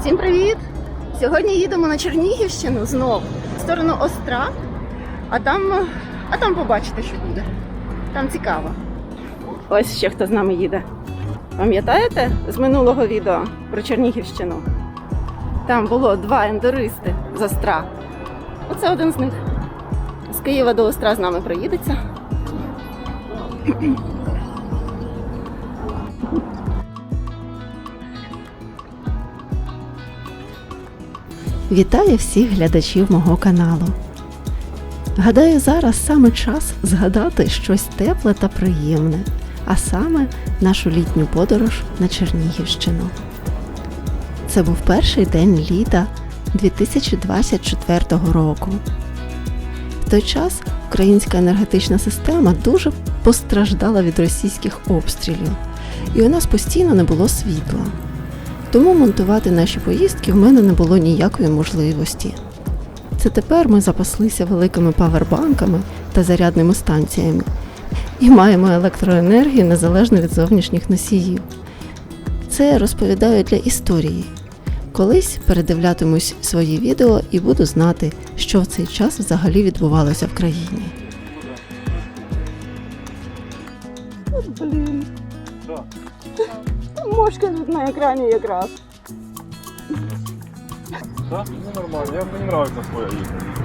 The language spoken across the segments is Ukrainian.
Всім привіт! Сьогодні їдемо на Чернігівщину знову в сторону Остра, а там, а там побачите, що буде. Там цікаво. Ось ще хто з нами їде. Пам'ятаєте з минулого відео про Чернігівщину? Там було два ендуристи з Остра. Оце один з них. З Києва до Остра з нами проїдеться. Вітаю всіх глядачів мого каналу. Гадаю, зараз саме час згадати щось тепле та приємне, а саме нашу літню подорож на Чернігівщину. Це був перший день літа 2024 року. В той час українська енергетична система дуже постраждала від російських обстрілів, і у нас постійно не було світла. Тому монтувати наші поїздки в мене не було ніякої можливості. Це тепер ми запаслися великими павербанками та зарядними станціями і маємо електроенергію незалежно від зовнішніх носіїв. Це розповідаю для історії. Колись передивлятимусь свої відео і буду знати, що в цей час взагалі відбувалося в країні. Блін. Мошка тут на екрані якраз. Да? Ну нормально, я, мені нравится своя еда.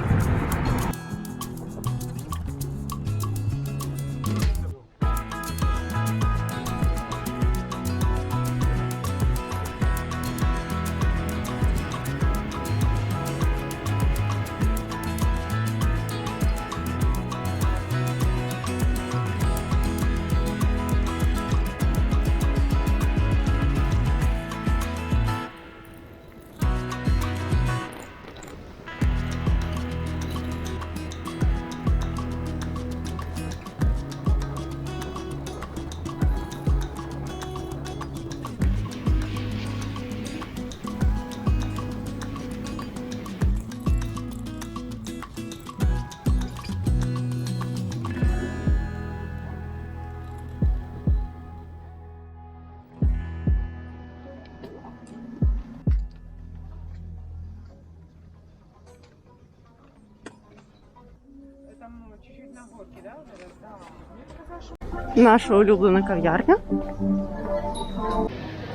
Наша улюблена кав'ярня.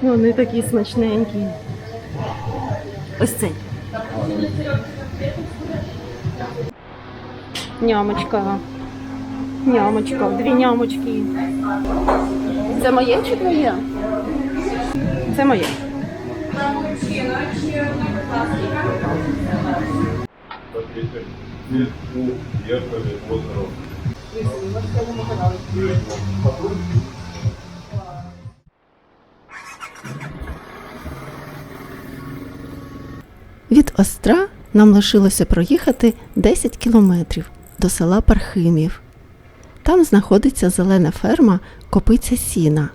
Вони такі смачненькі. Ось цей. Нямочка. Нямочка, дві нямочки. Це моє чи твоє? Це моє. Смотрите, Від Остра нам лишилося проїхати 10 кілометрів до села Пархимів. Там знаходиться зелена ферма Копиця Сіна.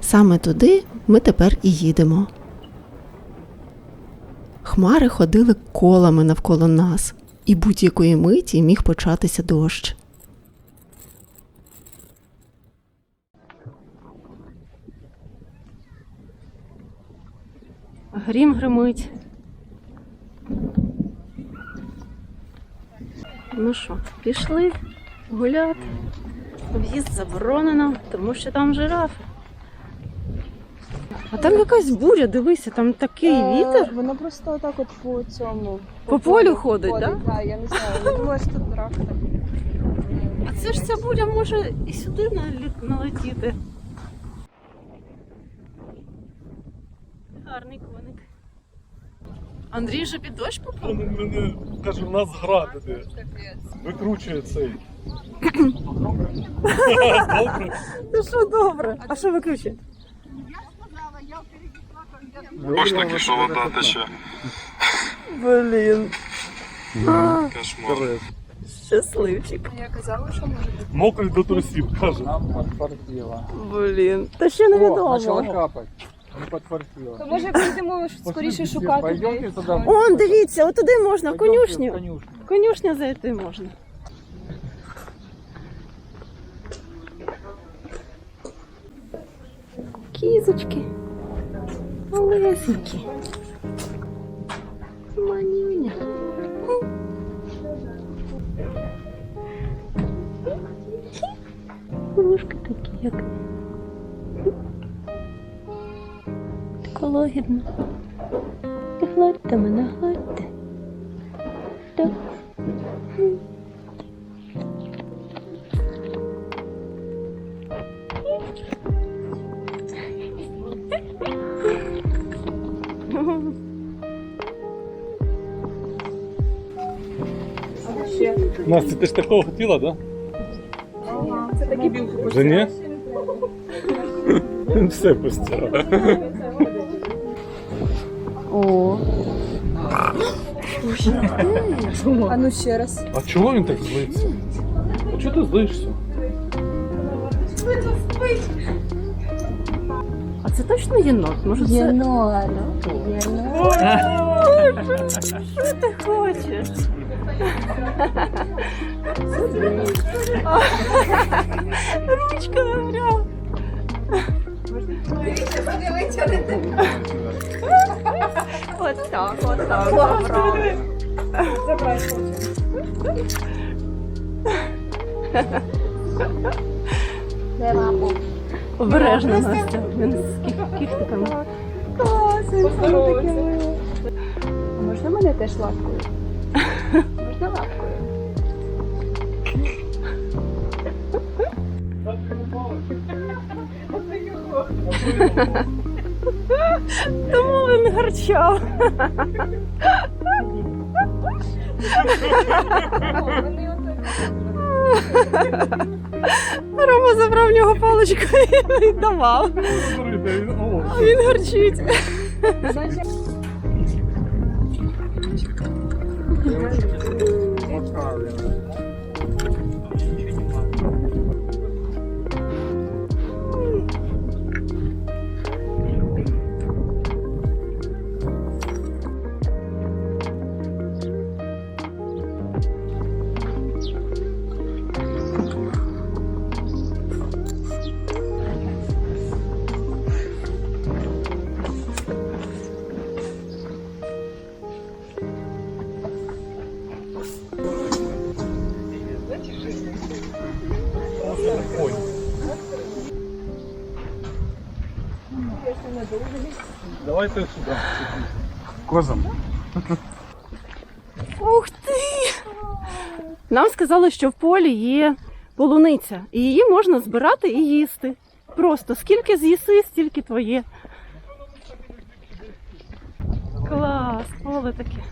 Саме туди ми тепер і їдемо. Хмари ходили колами навколо нас, і будь-якої миті міг початися дощ. Грім гримить. Ну що, пішли гуляти. В'їзд заборонено, тому що там жирафи. А там якась буря, дивися, там такий Е, вітер. Воно просто отак от по цьому. По полю ходить, да? Так, я не знаю. Я думаю, що тут рак так. А це ж ця буря може і сюди налетіти. Гарний коник. Андрій вже під дощ попав? Він мене каже, в нас град іде. Викручує цей. Добре. Це що добре? А що виключить? Башники, що вода тече. Блін. Кошмар. щасливчик. Я казала, що може бути. Мокрий до трусів, каже. Нам подфартило. Блін. Та ще О, начало невідомо. капать. Не подфартило. То може підемо скоріше шукати. Пойдемте десь. Он, дивіться, отуди можна, в в конюшню. конюшню. Конюшня зайти можна. кізочки. Малесенькі. Манюня. Вушки такі, як. Тако лагідно. І гладьте мене, гладьте. Так. Настя, ти ж такого хотіла, так? Це такі білки Да? Вже ні? Все постирала. А ну ще раз. А чого він так злиться? А чого ти злишся? а це точно єнот? Може це... Єнот. Що ти хочеш? Ручка гря. Ось так, ось так. Забрав. Обережно, Настя. Він з кіх- кіхтиками. А можна мене теж лапкою? Можна лапкою? Тому він гарчав. Рома забрав в нього паличку і давав. Він гарчить. Козам. Ух ти! Нам сказали, що в полі є полуниця, і її можна збирати і їсти. Просто скільки з'їси, стільки твоє. Клас, поле таке.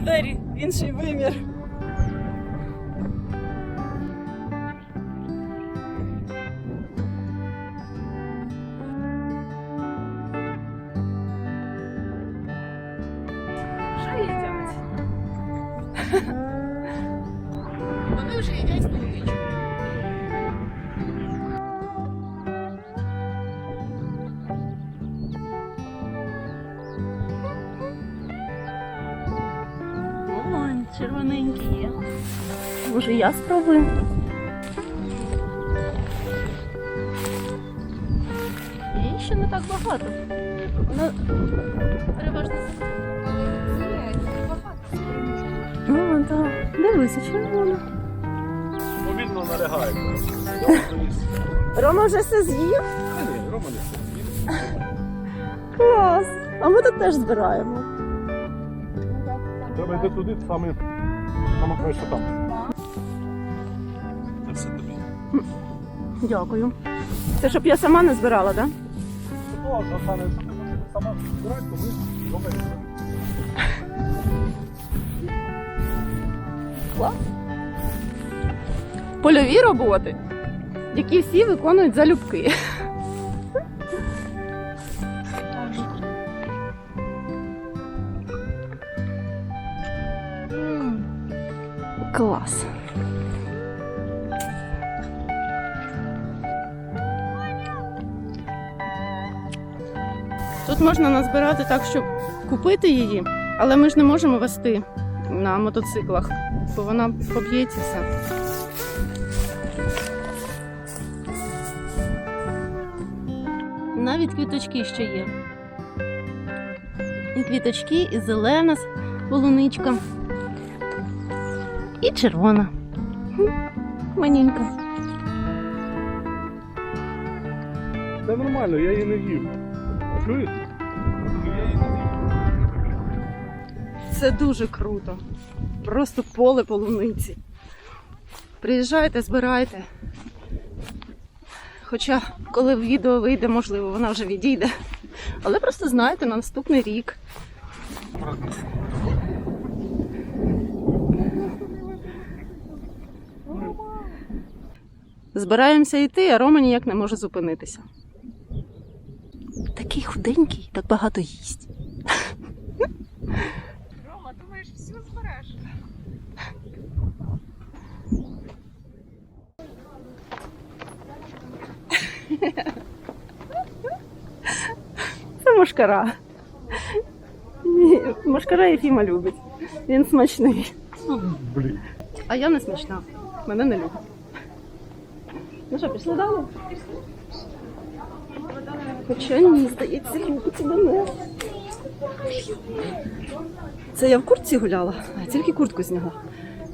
Двері інший вимір. Я спробую. Її ще не так багато. Вона переважно. О, так. Дивися, червона. Повільно налягає. Рома вже все з'їв. Ні, Рома не все. з'їв. Клас. А ми тут теж збираємо. Треба йти туди, саме, саме краще там. Дякую. Це щоб я сама не збирала, так? А Оксана, якщо ти будеш сама збирати, то ми робимо. Польові роботи. які всі виконують залюбки. Клас. Тут можна назбирати так, щоб купити її, але ми ж не можемо вести на мотоциклах, бо вона поб'ється. Навіть квіточки ще є. І квіточки, і зелена полуничка, і червона. Хм, Маненька. Це нормально, я її не їв. Чуєш? Це дуже круто. Просто поле полуниці. Приїжджайте, збирайте. Хоча, коли відео вийде, можливо, вона вже відійде. Але просто знайте на наступний рік. Збираємося йти, а Рома ніяк не може зупинитися. Такий худенький, так багато їсть. Це мошкара. Ні, Мошкара Єфіма любить. Він смачний. Блін. А я не смачна. Мене не любить. Ну що, пішли далі? Хоча ні, здається, любить мене. Це я в куртці гуляла, а тільки куртку зняла.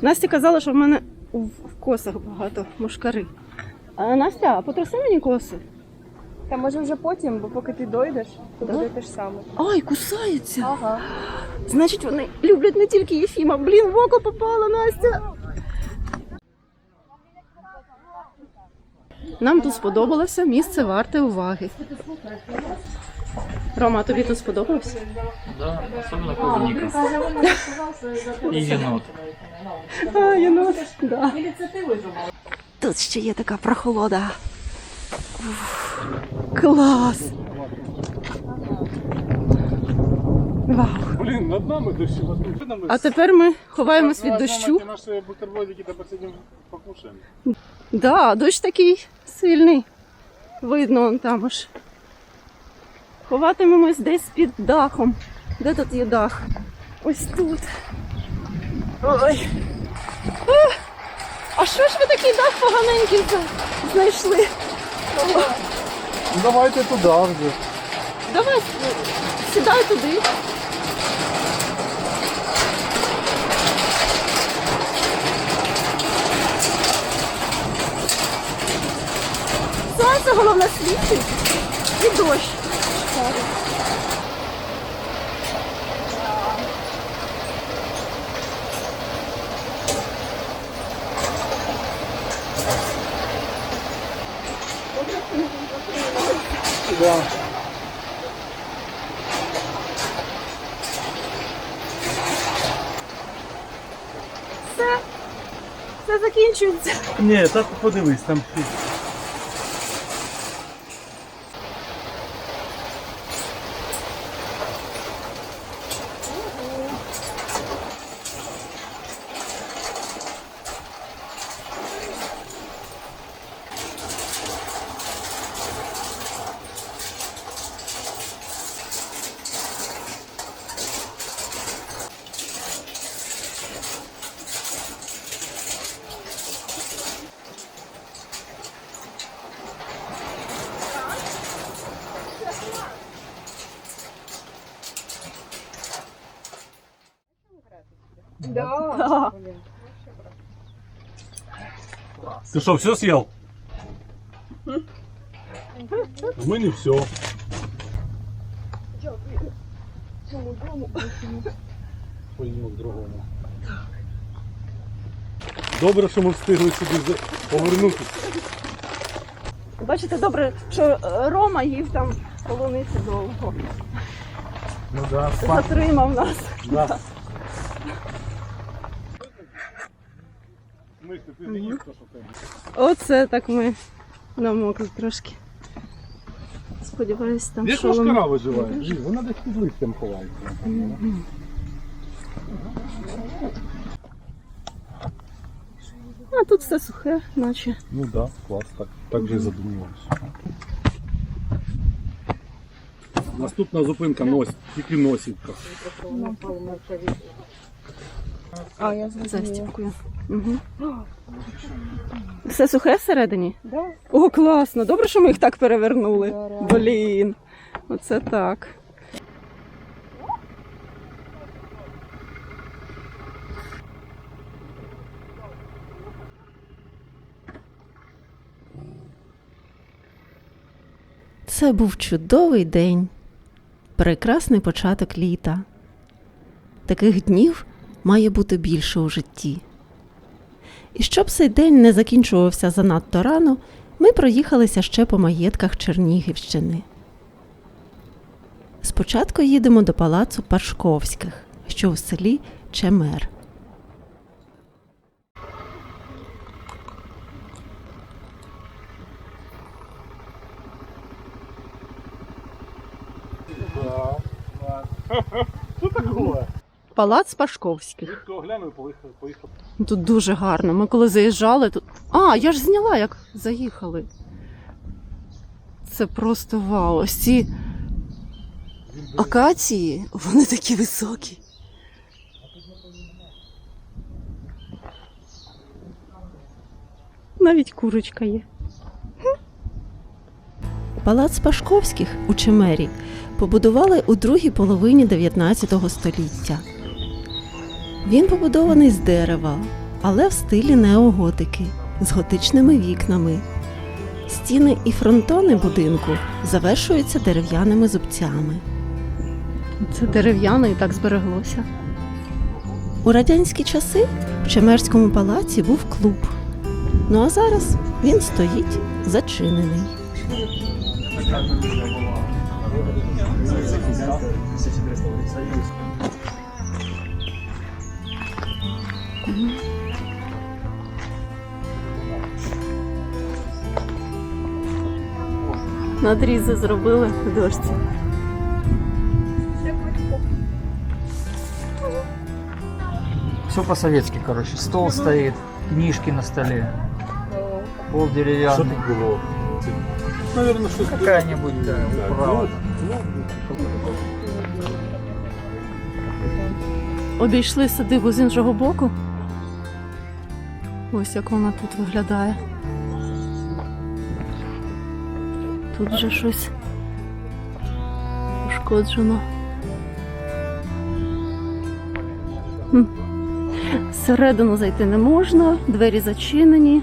Настя казала, що в мене в косах багато мошкари. А Настя, а потроси мені коси. Та може вже потім, бо поки ти дойдеш, то Да? буде те ж саме. Ай, кусаються. Ага. Значить, вони люблять не тільки Єфіма. Блін, в око попала Настя. Нам тут сподобалося місце варте уваги. Рома, а тобі тут сподобалося? Да, особенно клубника. И енот. А, єнот, да. Тут ще є така прохолода. Уф, Клас! Вау! Блін, над нами дощова. А тепер ми ховаємось від дощу. Наші бутербродики до посидимо покушаємо. Да, дощ такий сильний. Видно он там аж. Ховатимемось десь під дахом. Де тут є дах? Ось тут. Ой. А, що ж ви такий дах поганенький знайшли? Ну давайте туди вже. давай, сідай туди. Сонце головне світить і дощ. Да. Все. Все закінчується. Ні, так подивись, там Да. Ты что, все съел? Мы не все. Поїмо к другому. Добре, що ми встигли сюди за- повернутися. Бачите, добре, що е, Рома їв там полуниці довго. Ну да, Затримав нас. да. Оце так ми намокли трошки. Сподіваюсь, там Як шолом. машкара виживає? Жі, Вона десь під листям ховається. А тут все сухе, наче. Ну так, да, клас, так, так же і задумувався. Наступна зупинка носі, тільки носівка. А, я. Застіпкою. Угу. Все сухе всередині? Да. О, класно! Добре, що ми їх так перевернули. Блін. Оце так. Це був чудовий день, прекрасний початок літа. Таких днів має бути більше у житті. І щоб цей день не закінчувався занадто рано, ми проїхалися ще по маєтках Чернігівщини. Спочатку їдемо до палацу Пашковських, що у селі Чемер. Палац Пашковських. Поїхав. Тут дуже гарно. Ми коли заїжджали, тут. А, я ж зняла, як заїхали. Це просто вау. Ось ці акації, вони такі високі. Навіть курочка є. Палац Пашковських у Чемері побудували у другій половині 19 століття. Він побудований з дерева, але в стилі неоготики з готичними вікнами. Стіни і фронтони будинку завершуються дерев'яними зубцями. Це дерев'яно і так збереглося. У радянські часи в Чемерському палаці був клуб. Ну а зараз він стоїть зачинений. Надрізи зробили в дошці. Все по-советски, короче. Стол стоит, книжки на столе. Пол Що деревянный. тут було? Це, Наверно, Какая-нибудь да, управа. Обійшли садибу з іншого боку. Ось як вона тут виглядає. Тут вже щось пошкоджено. Хм. Всередину зайти не можна, двері зачинені.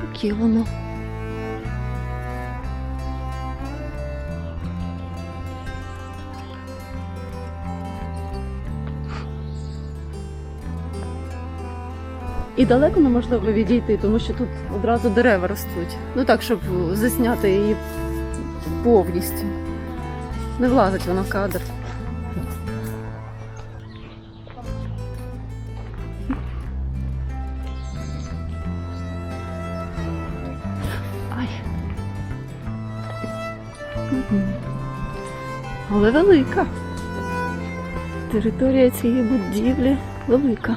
Таке воно. І далеко неможливо відійти, тому що тут одразу дерева ростуть. Ну так, щоб засняти її повністю. Не влазить вона в кадр. Ай. Але велика. Територія цієї будівлі велика.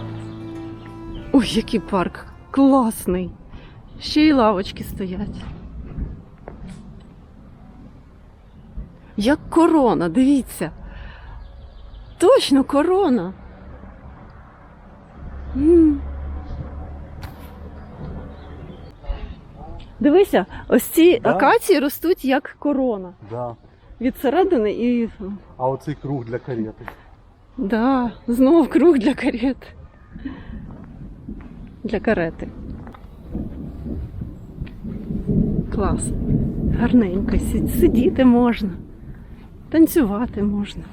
Ой, який парк класний. Ще й лавочки стоять. Як корона, дивіться. Точно корона. М. Дивися, ось ці Да. акації ростуть як корона. Да. Від середини і. А оцей круг для карети. Да, знов круг для карети. Для карети. Клас. Гарненько. Сидіти можна. Танцювати можна.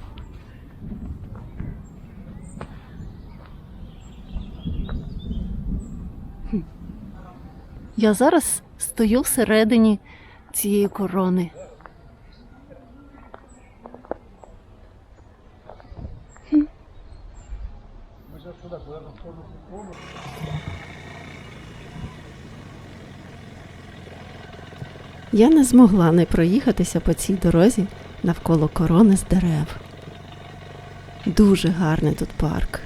Я зараз стою всередині цієї корони. Я не змогла не проїхатися по цій дорозі навколо корони з дерев. Дуже гарний тут парк.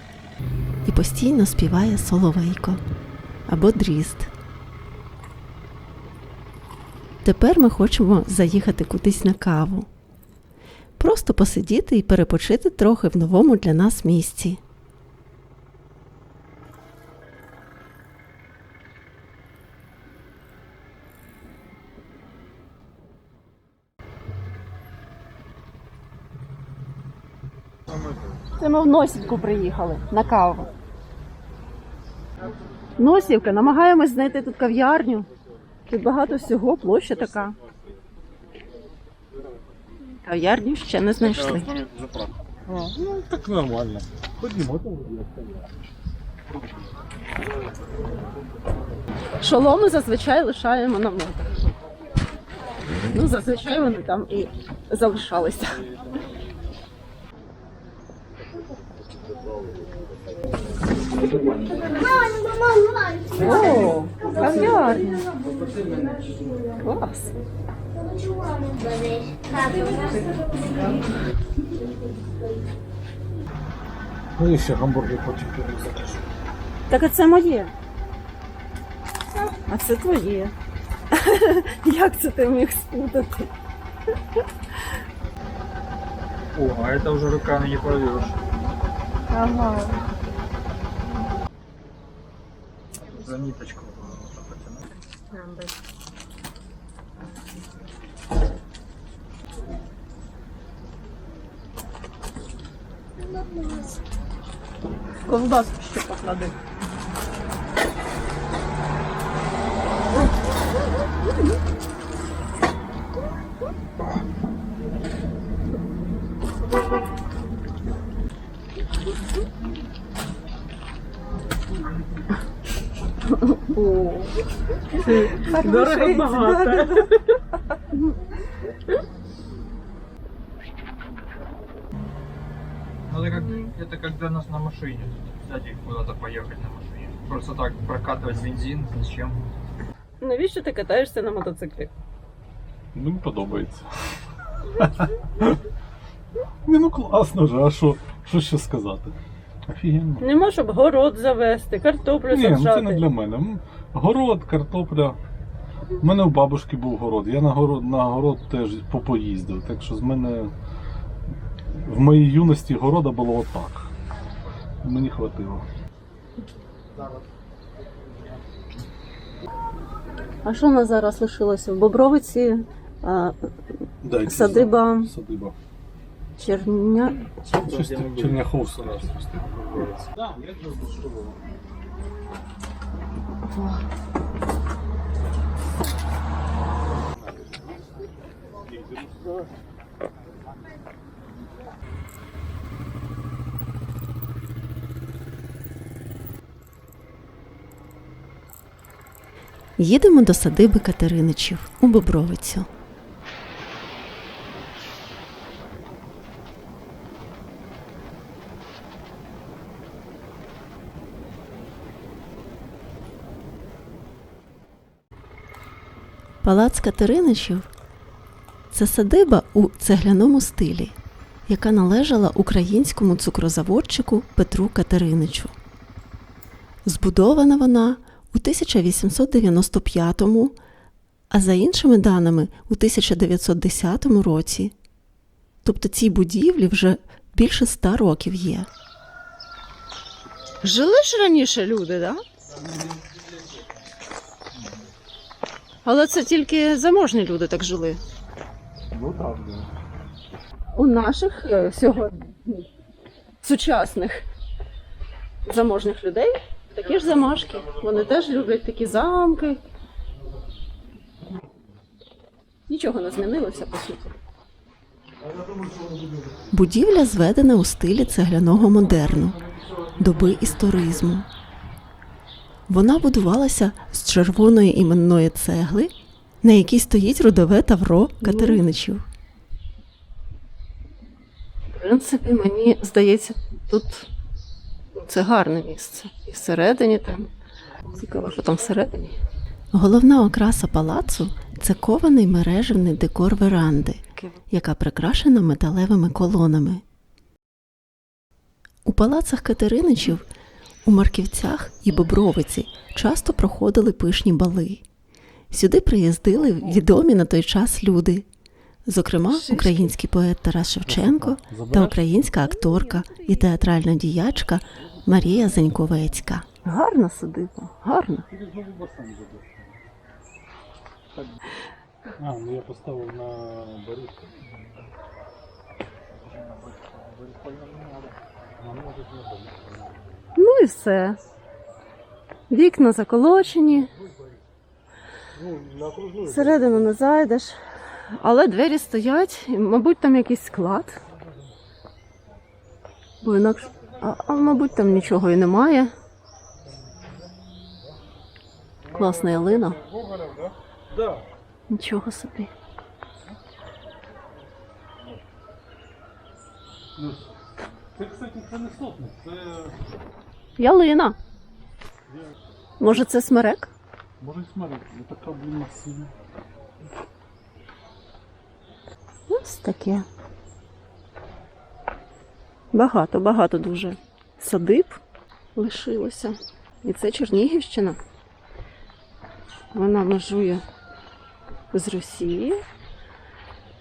І постійно співає соловейко або дріст. Тепер ми хочемо заїхати кудись на каву. Просто посидіти і перепочити трохи в новому для нас місці. Ми в Носівку приїхали на каву. Носівка, намагаємось знайти тут кав'ярню. Тут багато всього, площа така. Кав'ярню ще не знайшли. Ну, так нормально. Ходімо, там Шоломи зазвичай лишаємо на мотах. Ну, зазвичай вони там і залишалися. О, кав'ярня. Клас. Ну і ще гамбургер потім закажу. Так а це моє. А це твоє. Як це ти міг спутати? О, а это уже руками не порвешь. Ага. За ниточку. Ковбаску ще поклади. Дорого багато. Ну это как это когда нас на машине сзади куда-то поехать на машине. Просто так прокатывать бензин зачем? Навіщо ти катаєшся на мотоциклі? Ну, мені подобається. Ні, ну класно ж, а що, що ще сказати? Офігенно. Нема, щоб город завести, картоплю Ні, ну саджати. це не для мене. М, Город, картопля. У мене у бабушки був город. Я на город, на город теж попоїздив. Так що з мене в моїй юності города було отак. Мені хватило. А що у нас зараз лишилося? В Бобровиці а, Дайте Садиба. Садиба. Черня... Щось так, Черняховська. Їдемо до садиби Катериничів у Бобровицю. Палац Катериничів це садиба у цегляному стилі, яка належала українському цукрозаводчику Петру Катериничу. Збудована вона у 1895, а за іншими даними у 1910 році. Тобто цій будівлі вже більше ста років є. Жили ж раніше люди, так? Да? Але це тільки заможні люди так жили. Ну так, да. У наших е, сьогодні сучасних заможних людей такі ж замашки. Вони теж люблять такі замки. Нічого не змінилося по суті. Будівля зведена у стилі цегляного модерну, доби історизму. Вона будувалася з червоної іменної цегли, на якій стоїть родове тавро Катериничів. В принципі, мені здається, тут Це гарне місце. І всередині там. Цікаво, що там всередині. Головна окраса палацу це кований мережевний декор веранди, яка прикрашена металевими колонами. У палацах Катериничів, у Марківцях і Бобровиці часто проходили пишні бали. Сюди приїздили відомі на той час люди, зокрема, український поет Тарас Шевченко та українська акторка і театральна діячка Марія Заньковецька. Гарна садиба, гарна. А, ну я поставив на баришку. Ну і все. Вікна заколочені. Всередину не зайдеш. Але двері стоять, мабуть, там якийсь склад. Бо інакше. А, а мабуть, там нічого і немає. Класна ялина. Нічого собі. Це, кстати, це не сотник, це Ялина. Може, це смерек? може й смерть. Не така, блін, масивна. Ось таке. Багато, багато дуже садиб лишилося. І це Чернігівщина. Вона межує з Росією.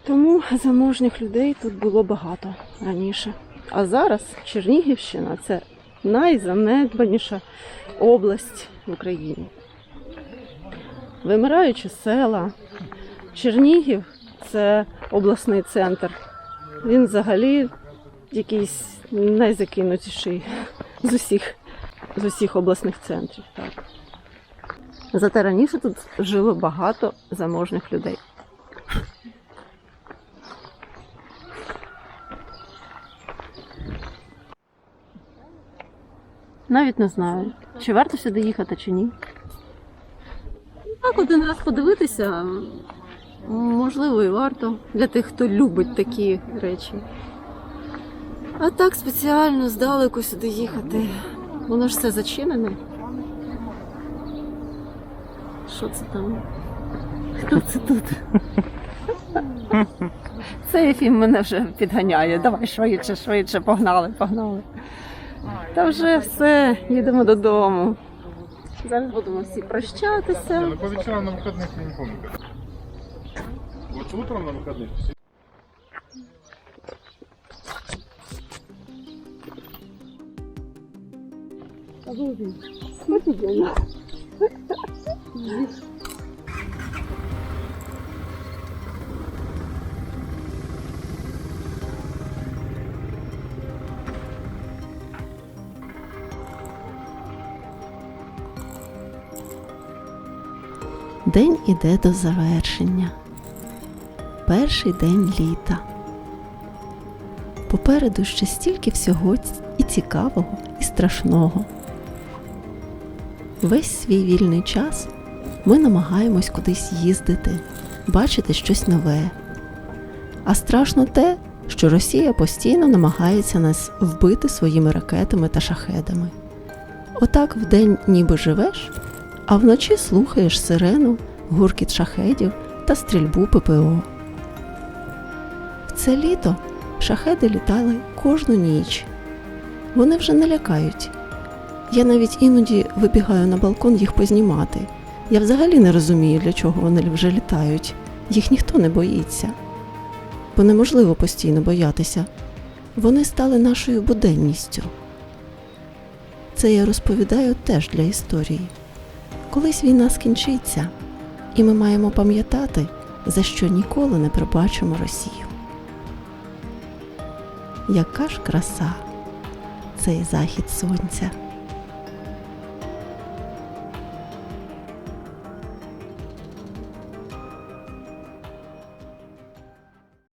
Тому заможних людей тут було багато раніше. А зараз Чернігівщина це найзанедбаніша область в Україні. Вимираючі села, Чернігів це обласний центр. Він взагалі якийсь найзакинутіший з усіх, з усіх обласних центрів. Так. Зате раніше тут жило багато заможних людей. Навіть не знаю, чи варто сюди їхати, чи ні. Так, один раз подивитися, можливо, і варто для тих, хто любить такі речі. А так спеціально здалеку сюди їхати. Воно ж все зачинене. Що це там? Хто це тут? Цей фільм мене вже підганяє. Давай швидше, швидше, погнали, погнали. Та вже все, їдемо додому. Зараз будемо всі прощатися. Ну, по вечерам на выходных я не помню. Вот утром на выходных все День іде до завершення. Перший день літа. Попереду ще стільки всього і цікавого, і страшного. Весь свій вільний час ми намагаємось кудись їздити, бачити щось нове. А страшно те, що Росія постійно намагається нас вбити своїми ракетами та шахедами. Отак вдень ніби живеш, а вночі слухаєш сирену, гуркіт шахедів та стрільбу ППО. В це літо шахеди літали кожну ніч. Вони вже не лякають. Я навіть іноді вибігаю на балкон їх познімати. Я взагалі не розумію, для чого вони вже літають. Їх ніхто не боїться. Бо неможливо постійно боятися. Вони стали нашою буденністю. Це я розповідаю теж для історії. Колись війна скінчиться, і ми маємо пам'ятати, за що ніколи не пробачимо Росію. Яка ж краса цей захід сонця!